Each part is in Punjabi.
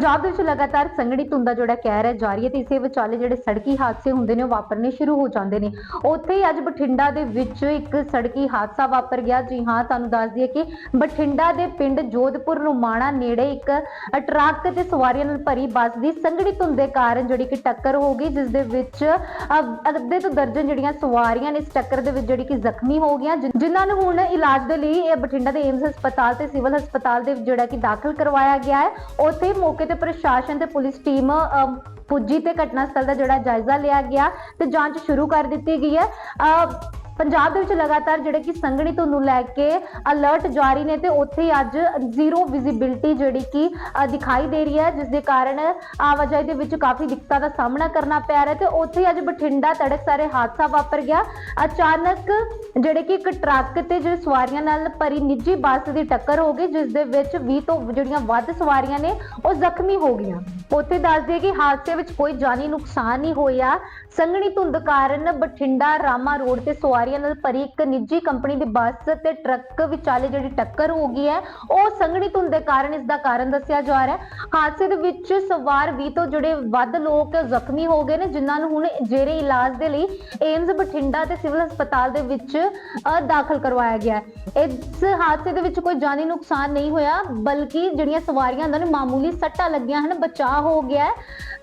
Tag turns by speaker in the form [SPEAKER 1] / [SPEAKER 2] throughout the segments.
[SPEAKER 1] ਪੰਜਾਬ ਦੇ ਵਿੱਚ ਲਗਾਤਾਰ ਸੰਘਣੀ ਧੁੰਦ ਦਾ ਜਿਹੜਾ ਕਹਿਰ ਹੈ ਜਾਰੀ ਹੈ ਤੇ ਇਸੇ ਵਿਚਾਲੇ ਜਿਹੜੇ ਸੜਕੀ ਹਾਦਸੇ ਹੁੰਦੇ ਨੇ ਉਹ ਵਾਪਰਨੇ ਸ਼ੁਰੂ ਹੋ ਜਾਂਦੇ ਨੇ। ਉੱਥੇ ਹੀ ਅੱਜ ਬਠਿੰਡਾ ਦੇ ਵਿੱਚ ਇੱਕ ਸੜਕੀ ਹਾਦਸਾ ਵਾਪਰ ਗਿਆ। ਜੀ ਹਾਂ, ਤੁਹਾਨੂੰ ਦੱਸ ਦਈਏ ਕਿ ਬਠਿੰਡਾ ਦੇ ਪਿੰਡ ਜੋਧਪੁਰ ਰੁਮਾਣਾ ਨੇੜੇ ਇੱਕ ਟਰੱਕ ਤੇ ਸਵਾਰੀਆਂ ਨਾਲ ਭਰੀ ਬੱਸ ਦੀ ਸੰਘਣੀ ਧੁੰਦ ਦੇ ਕਾਰਨ ਜਿਹੜੀ ਕਿ ਟੱਕਰ ਹੋ ਗਈ, ਜਿਸ ਦੇ ਵਿੱਚ ਅ- ਅੱਧੇ ਤੋਂ ਦਰਜਨ ਜਿਹੜੀਆਂ ਸਵਾਰੀਆਂ ਨੇ ਇਸ ਟੱਕਰ ਦੇ ਵਿੱਚ ਜਿਹੜੀ ਕਿ ਜ਼ਖਮੀ ਹੋ ਗਈਆਂ ਜਿ- ਜਿਨ੍ਹਾਂ ਨੂੰ ਹੁਣ ਇਲਾਜ ਦੇ ਲਈ ਇਹ ਬਠਿੰਡਾ ਦੇ ਏਮਸ ਹਸਪਤਾਲ ਤੇ ਸਿਵਲ ਹਸਪਤਾਲ ਦੇ ਜਿਹੜਾ ਕਿ ਦਾਖਲ ਕਰਵਾਇਆ ਗਿਆ ਹੈ। ਉੱਥੇ ਮੌਕੇ ਤੇ ਪ੍ਰਸ਼ਾਸਨ ਤੇ ਪੁਲਿਸ ਟੀਮ ਪੁੱਜੀ ਤੇ ਘਟਨਾ ਸਥਲ ਦਾ ਜਿਹੜਾ ਜਾਇਜ਼ਾ ਲਿਆ ਗਿਆ ਤੇ ਜਾਂਚ ਸ਼ੁਰੂ ਕਰ ਦਿੱਤੀ ਗਈ ਹੈ। ਪੰਜਾਬ ਦੇ ਵਿੱਚ ਲਗਾਤਾਰ ਜਿਹੜੇ ਕਿ ਸੰਘਣੀ ਧੁੰਦ ਨੂੰ ਲੈ ਕੇ ਅਲਰਟ ਜਾਰੀ ਨੇ ਤੇ ਉੱਥੇ ਹੀ ਅੱਜ ਜ਼ੀਰੋ ਵਿਜ਼ਿਬਿਲਟੀ ਜਿਹੜੀ ਕਿ ਦਿਖਾਈ ਦੇ ਰਹੀ ਹੈ, ਜਿਸ ਦੇ ਕਾਰਨ ਆਵਾਜਾਈ ਦੇ ਵਿੱਚ ਕਾਫੀ ਦਿੱਕਤਾਂ ਦਾ ਸਾਹਮਣਾ ਕਰਨਾ ਪੈ ਰਿਹਾ ਤੇ ਉੱਥੇ ਅੱਜ ਬਠਿੰਡਾ ਤੜਕ ਸਾਰੇ ਹਾਦਸਾ ਵਾਪਰ ਗਿਆ। ਅਚਾਨਕ ਜਿਹੜੇ ਕਿ ਇੱਕ ਟਰੱਕ ਤੇ ਜਿਹੜੇ ਸਵਾਰੀਆਂ ਨਾਲ ਭਰੀ ਨਿੱਜੀ ਬੱਸ ਦੀ ਟੱਕਰ ਹੋ ਗਈ, ਜਿਸ ਦੇ ਵਿੱਚ 20 ਤੋਂ ਜਿਹੜੀਆਂ ਵੱਧ ਸਵਾਰੀਆਂ ਨੇ ਉਹ ਜ਼ਖਮੀ ਹੋ ਗਈਆਂ। ਉੱਥੇ ਦੱਸ ਦਈਏ ਕਿ ਹਾਦਸੇ ਵਿੱਚ ਕੋਈ ਜਾਨੀ ਨੁਕਸਾਨ ਨਹੀਂ ਹੋਇਆ। ਸੰਘਣੀ ਧੁੰਦ ਕਾਰਨ ਬਠਿੰਡਾ ਰਾਮਾ ਰੋਡ ਤੇ ਸਵਾਰੀ ਸਵਾਰੀਆਂ ਨਾਲ ਭਰੀ ਇੱਕ ਨਿੱਜੀ ਕੰਪਨੀ ਦੀ ਬੱਸ ਤੇ ਟਰੱਕ ਵਿਚਾਲੇ ਜਿਹੜੀ ਟੱਕਰ ਹੋ ਗਈ ਹੈ, ਉਹ ਸੰਘਣੀ ਧੁੰਦ ਦੇ ਕਾਰਨ ਇਸ ਦਾ ਕਾਰਨ ਦੱਸਿਆ ਜਾ ਰਿਹਾ ਹੈ। ਹਾਦਸੇ ਦੇ ਵਿੱਚ ਸਵਾਰ 20 ਤੋਂ ਜਿਹੜੇ ਵੱਧ ਲੋਕ ਜ਼ਖਮੀ ਹੋ ਗਏ ਨੇ, ਜਿਨ੍ਹਾਂ ਨੂੰ ਹੁਣ ਜੇਰੇ ਇਲਾਜ ਦੇ ਲਈ ਏਮਜ਼, ਬਠਿੰਡਾ ਤੇ ਸਿਵਲ ਹਸਪਤਾਲ ਦੇ ਵਿੱਚ ਦਾਖਲ ਕਰਵਾਇਆ ਗਿਆ ਹੈ। ਇਸ ਹਾਦਸੇ ਦੇ ਵਿੱਚ ਕੋਈ ਜਾਨੀ ਨੁਕਸਾਨ ਨਹੀਂ ਹੋਇਆ, ਬਲਕਿ ਜਿਹੜੀਆਂ ਸਵਾਰੀਆਂ ਉਹਨਾਂ ਨੂੰ, ਮਾਮੂਲੀ ਸੱਟਾਂ ਲੱਗੀਆਂ ਹਨ, ਬਚਾਅ ਹੋ ਗਿਆ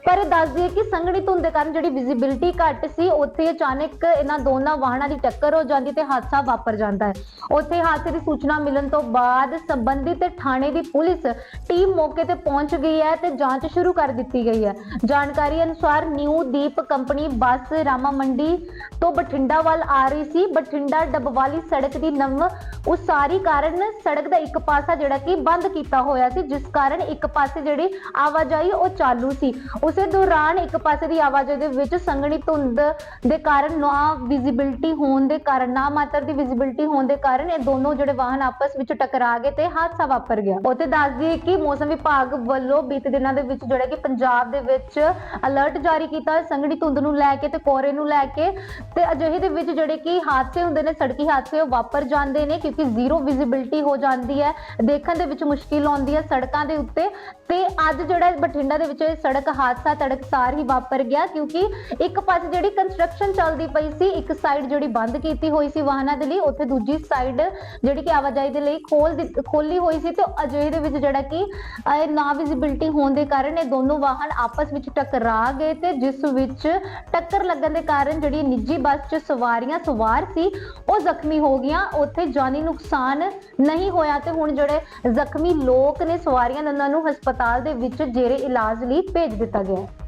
[SPEAKER 1] ਪਰ ਇਹ ਦੱਸ ਦਈਏ ਕਿ ਸੰਘਣੀ ਧੁੰਦ ਦੇ ਕਾਰਨ ਜਿਹੜੀ ਵਿਜ਼ਿਬਿਲਟੀ ਘੱਟ ਸੀ, ਉੱਥੇ ਅਚਾਨਕ ਇਹਨਾਂ ਦੋਨਾਂ ਵਾਹਨਾਂ ਦੀ ਟੱਕਰ ਹੋ ਜਾਂਦੀ ਤੇ ਹਾਦਸਾ ਵਾਪਰ ਜਾਂਦਾ ਹੈ। ਉੱਥੇ ਹਾਦਸੇ ਦੀ ਸੂਚਨਾ ਮਿਲਣ ਤੋਂ ਬਾਅਦ ਸੰਬੰਧਿਤ ਥਾਣੇ ਦੀ ਪੁਲਿਸ ਟੀਮ ਮੌਕੇ ਤੇ ਪਹੁੰਚ ਗਈ ਹੈ ਤੇ ਜਾਂਚ ਸ਼ੁਰੂ ਕਰ ਦਿੱਤੀ ਗਈ ਹੈ। ਜਾਣਕਾਰੀ ਅਨੁਸਾਰ new Deep company bus Rama Mandi ਤੋਂ ਬਠਿੰਡਾ ਵੱਲ ਆ ਰਹੀ ਸੀ। ਬਠਿੰਡਾ ਡੱਬਵਾਲੀ ਸੜਕ ਦੀ ਨਵ ਉਸਾਰੀ ਕਾਰਨ ਸੜਕ ਦਾ ਇੱਕ ਪਾਸਾ ਜਿਹੜਾ ਕਿ ਬੰਦ ਕੀਤਾ ਹੋਇਆ ਸੀ, ਜਿਸ ਕਾਰਨ ਇੱਕ ਪਾਸੇ ਜਿਹੜੀ ਆਵਾਜਾਈ ਉਹ ਚਾਲੂ ਸੀ। ਉਸੇ ਦੌਰਾਨ ਇੱਕ ਪਾਸੇ ਦੀ ਆਵਾਜਾਈ ਦੇ ਵਿੱਚ ਸੰਘਣੀ ਧੁੰਦ ਦੇ ਕਾਰਨ ਨਾ ਵਿਜ਼ਿਬਿਲਟੀ ਹੋਣ ਦੇ ਕਾਰਨ, ਨਾ ਮਾਤਰ ਦੀ ਵਿਜ਼ਿਬਿਲਟੀ ਹੋਣ ਦੇ ਕਾਰਨ ਇਹ ਦੋਨੋਂ ਜਿਹੜੇ ਵਾਹਨ ਆਪਸ ਵਿੱਚ ਟਕਰਾ ਗਏ ਤੇ ਹਾਦਸਾ ਵਾਪਰ ਗਿਆ। ਉੱਥੇ ਦੱਸ ਦਈਏ ਕਿ ਮੌਸਮ ਵਿਭਾਗ ਵੱਲੋਂ ਬੀਤੇ ਦਿਨਾਂ ਦੇ ਵਿੱਚ ਜਿਹੜਾ ਕਿ ਪੰਜਾਬ ਦੇ ਵਿੱਚ ਅਲਰਟ ਜਾਰੀ ਕੀਤਾ ਸੰਘਣੀ ਧੁੰਦ ਨੂੰ ਲੈ ਕੇ ਤੇ ਕੋਰੇ ਨੂੰ ਲੈ ਕੇ ਤੇ ਅਜਿਹੇ ਦੇ ਵਿੱਚ ਜਿਹੜੇ ਕਿ ਹਾਦਸੇ ਹੁੰਦੇ ਨੇ, ਸੜਕੀ ਹਾਦਸੇ ਉਹ ਵਾਪਰ ਜਾਂਦੇ ਨੇ ਕਿਉਂਕਿ ਜ਼ੀਰੋ ਵਿਜ਼ਿਬਿਲਟੀ ਹੋ ਜਾਂਦੀ ਹੈ, ਦੇਖਣ ਦੇ ਵਿੱਚ ਮੁਸ਼ਕਿਲ ਆਉਂਦੀ ਹੈ ਸੜਕਾਂ ਦੇ ਉੱਤੇ ਤੇ ਅੱਜ ਜਿਹੜਾ ਬਠਿੰਡਾ ਦੇ ਵਿੱਚ ਸੜਕ ਹਾਦਸਾ ਤੜਕਸਾਰ ਹੀ ਵਾਪਰ ਗਿਆ ਕਿਉਂਕਿ ਇੱਕ ਪਾਸੇ ਜਿਹੜੀ ਕੰਸਟਰਕਸ਼ਨ ਚੱਲਦੀ ਪਈ ਸੀ, ਇੱਕ ਸਾਈਡ ਜਿਹੜੀ ਬੰਦ ਕੀਤੀ ਹੋਈ ਸੀ ਵਾਹਨਾਂ ਦੇ ਲਈ, ਉੱਥੇ ਦੂਜੀ ਸਾਈਡ ਜਿਹੜੀ ਕਿ ਆਵਾਜਾਈ ਦੇ ਲਈ ਖੋਲ ਖੋਲੀ ਹੋਈ ਸੀ ਤੇ ਅਜਿਹੇ ਦੇ ਵਿੱਚ ਜਿਹੜਾ ਕਿ ਨਾ ਵਿਜ਼ਿਬਿਲਟੀ ਹੋਣ ਦੇ ਕਾਰਨ ਇਹ ਦੋਨੋਂ ਵਾਹਨ ਆਪਸ ਵਿੱਚ ਟਕਰਾ ਗਏ ਤੇ ਜਿਸ ਵਿੱਚ ਟੱਕਰ ਲੱਗਣ ਦੇ ਕਾਰਨ ਜਿਹੜੀ ਨਿੱਜੀ ਬੱਸ 'ਚ ਸਵਾਰੀਆਂ ਸਵਾਰ ਸੀ, ਉਹ ਜ਼ਖਮੀ ਹੋ ਗਈਆਂ। ਉੱਥੇ ਜਾਨੀ ਨੁਕਸਾਨ ਨਹੀਂ ਹੋਇਆ ਤੇ ਹੁਣ ਜਿਹੜੇ ਜ਼ਖਮੀ ਲੋਕ ਨੇ, ਸਵਾਰੀਆਂ ਨੇ ਉਹਨਾਂ ਨੂੰ ਹਸਪਤਾਲ ਦੇ ਵਿੱਚ ਜੇਰੇ ਇਲਾਜ ਲਈ ਭੇਜ ਦਿੱਤਾ ਗਿਆ ਹੈ।